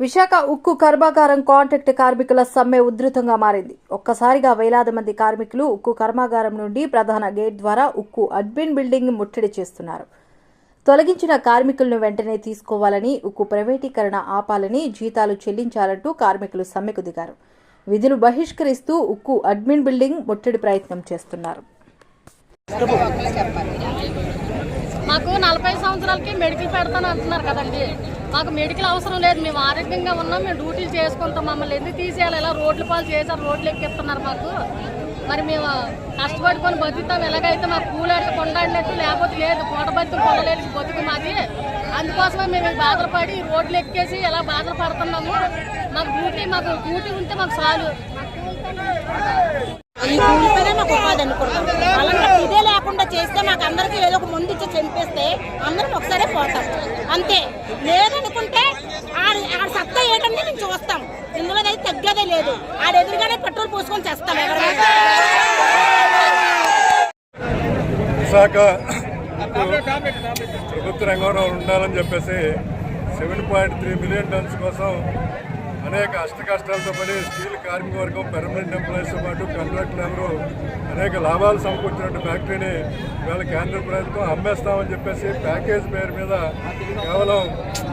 విశాఖ ఉక్కు కర్మాగారం కాంట్రాక్ట్ కార్మికుల సమ్మె ఉధృతంగా మారింది. ఒక్కసారిగా వేలాది మంది కార్మికులు ఉక్కు కర్మాగారం నుండి ప్రధాన గేట్ ద్వారా ఉక్కు అడ్మిన్ బిల్డింగ్ ముట్టడి చేస్తున్నారు. తొలగించిన కార్మికులను వెంటనే తీసుకోవాలని ఉక్కు ప్రైవేటీకరణ ఆపాలని జీతాలు చెల్లించాలంటూ కార్మికులు సమ్మెకు దిగారు. విధులు బహిష్కరిస్తూ ఉక్కు అడ్మిన్ బిల్డింగ్ ముట్టడి ప్రయత్నం చేస్తున్నారు. మాకు నలభై సంవత్సరాలకి మెడికల్ పెడతాను అంటున్నారు కదండి. మాకు మెడికల్ అవసరం లేదు మేము ఆరోగ్యంగా ఉన్నాం మేము డ్యూటీలు చేసుకుంటాం మమ్మల్ని ఎందుకు తీసేయాలి ఇలా రోడ్లు పాలు చేశారు రోడ్లు ఎక్కిస్తున్నారు మాకు. మరి మేము కష్టపడుకొని బతుకుతాం ఎలాగైతే మాకు కూలాడితే కొండాడినట్టు లేకపోతే లేదు పూట బతుకు కొనలేదు బతుకు మాది. అందుకోసమే మేము బాధలు పడి రోడ్లు ఎక్కేసి ఎలా బాధలు పడుతున్నాము మాకు డ్యూటీ మాకు డ్యూటీ ఉంటే మాకు చాలు. ఈ కూలిపోయినా మాకు ఉపాధి అనుకుంటాం. అలాంటి ఇదే లేకుండా చేస్తే మాకు అందరికీ ఏదో ఒక ముందు ఇచ్చి చంపేస్తే అందరం ఒకసారి పోతాం. అంతే. లేదనుకుంటే ఆడ ఆడ సత్తా ఏంటంటే మేము చూస్తాం. ఇందులో అయితే తగ్గేదే లేదు. ఆడ ఎదురుగానే పెట్రోల్ పోసుకొని చేస్తాం ఎవరైనా. విశాఖ ప్రభుత్వ రంగంలో ఉండాలని చెప్పేసి seven point three million tons కోసం అనేక అష్ట కష్టాలతో పడి స్టీల్ కార్మిక వర్గం పెర్మనెంట్ ఎంప్లాయీస్తో పాటు కాంట్రాక్ట్ లేబరు అనేక లాభాలు సమకూర్చినట్టు ఫ్యాక్టరీని ఇవాళ కేంద్ర ప్రభుత్వం అమ్మేస్తామని చెప్పేసి ప్యాకేజ్ పేరు మీద కేవలం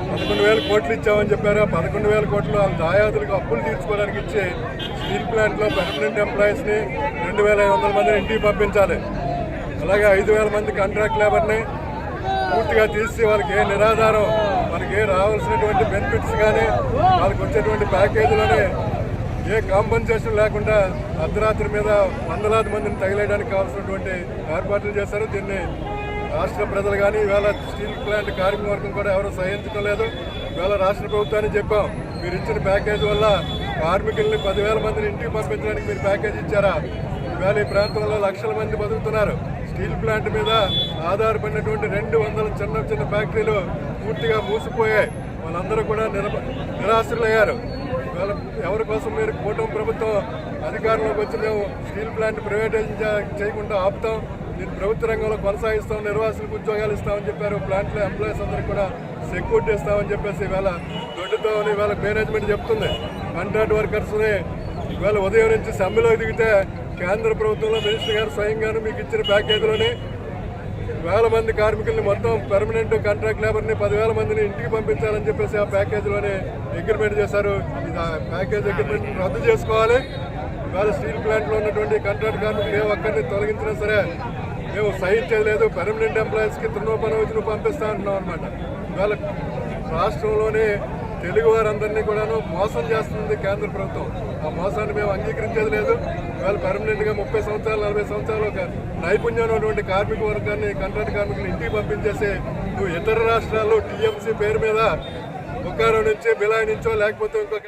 పదకొండు వేల కోట్లు ఇచ్చామని చెప్పారు. ఆ పదకొండు వేల కోట్లు వాళ్ళ దాయాదులకు అప్పులు తీర్చుకోవడానికి ఇచ్చి స్టీల్ ప్లాంట్లో పెర్మనెంట్ ఎంప్లాయీస్ని రెండు వేల ఐదు వందల మందిని ఇంటికి పంపించాలి. అలాగే ఐదు వేల మంది కాంట్రాక్ట్ లేబర్ని పూర్తిగా తీసి వాళ్ళకి ఏ నిరాధారం వాళ్ళకి ఏ రావాల్సినటువంటి బెనిఫిట్స్ కానీ వాళ్ళకి వచ్చేటువంటి ప్యాకేజీలోనే ఏ కాంపన్సేషన్ లేకుండా అర్ధరాత్రి మీద వందలాది మందిని తగిలేయడానికి కావాల్సినటువంటి ఏర్పాట్లు చేశారు. దీన్ని రాష్ట్ర ప్రజలు కానీ ఇవాళ స్టీల్ ప్లాంట్ కార్మిక వర్గం కూడా ఎవరు సహించడం లేదు. ఇవాళ రాష్ట్ర ప్రభుత్వాన్ని చెప్పాం మీరు ఇచ్చిన ప్యాకేజ్ వల్ల కార్మికుల్ని పదివేల మందిని ఇంటికి పంపించడానికి మీరు ప్యాకేజ్ ఇచ్చారా? ఇవాళ ఈ ప్రాంతంలో లక్షల మంది బతుకుతున్నారు. స్టీల్ ప్లాంట్ మీద ఆధారపడినటువంటి రెండు వందల చిన్న చిన్న ఫ్యాక్టరీలు పూర్తిగా మూసిపోయాయి. వాళ్ళందరూ కూడా నిర నిరాశ్రులయ్యారు. వాళ్ళ ఎవరి కోసం మీరు కూటమి ప్రభుత్వం అధికారంలోకి వచ్చి మేము స్టీల్ ప్లాంట్ ప్రైవేటైజేషన్ చేయకుండా ఆపుతాం దీన్ని ప్రభుత్వ రంగంలో కొనసాగిస్తాం నిర్వాసులకు ఉద్యోగాలు ఇస్తామని చెప్పారు. ప్లాంట్లో ఎంప్లాయీస్ అందరికీ కూడా సెక్యూరిటీ ఇస్తామని చెప్పేసి ఇవాళ దొడ్డుతో ఇవాళ మేనేజ్మెంట్ చెప్తుంది. కాంట్రాక్ట్ వర్కర్స్ని ఇవాళ ఉదయం నుంచి సమ్మెలో దిగితే కేంద్ర ప్రభుత్వంలో మినిస్టర్ గారు స్వయంగాను మీకు ఇచ్చిన ప్యాకేజీలోనే వేల మంది కార్మికుల్ని మొత్తం పర్మనెంట్ కాంట్రాక్ట్ లేబర్ని పదివేల మందిని ఇంటికి పంపించాలని చెప్పేసి ఆ ప్యాకేజీలోనే అగ్రిమెంట్ చేశారు. ఇది ఆ ప్యాకేజ్ అగ్రిమెంట్ రద్దు చేసుకోవాలి. ఇవాళ స్టీల్ ప్లాంట్లో ఉన్నటువంటి కాంట్రాక్ట్ కార్మికులు ఏ ఒక్కరిని తొలగించినా సరే మేము సహించేది లేదు పర్మనెంట్ ఎంప్లాయీస్కి తృణోపనవచ్చును పంపిస్తా అంటున్నాం అనమాట ఇవాళ రాష్ట్రంలోని తెలుగు వారందరినీ కూడాను మోసం చేస్తుంది కేంద్ర ప్రభుత్వం. ఆ మోసాన్ని మేము అంగీకరించేది లేదు. ఇవాళ పర్మనెంట్గా ముప్పై సంవత్సరాలు నలభై సంవత్సరాలు ఒక నైపుణ్యం ఉన్నటువంటి కార్మిక వర్గాన్ని కంట్రాక్ట్ కార్మికులు ఇంటికి పంపించేసి నువ్వు ఇతర రాష్ట్రాల్లో టీఎంసీ పేరు మీద బొక్కారో నుంచి బిలాయ్ నుంచో లేకపోతే ఇంకొక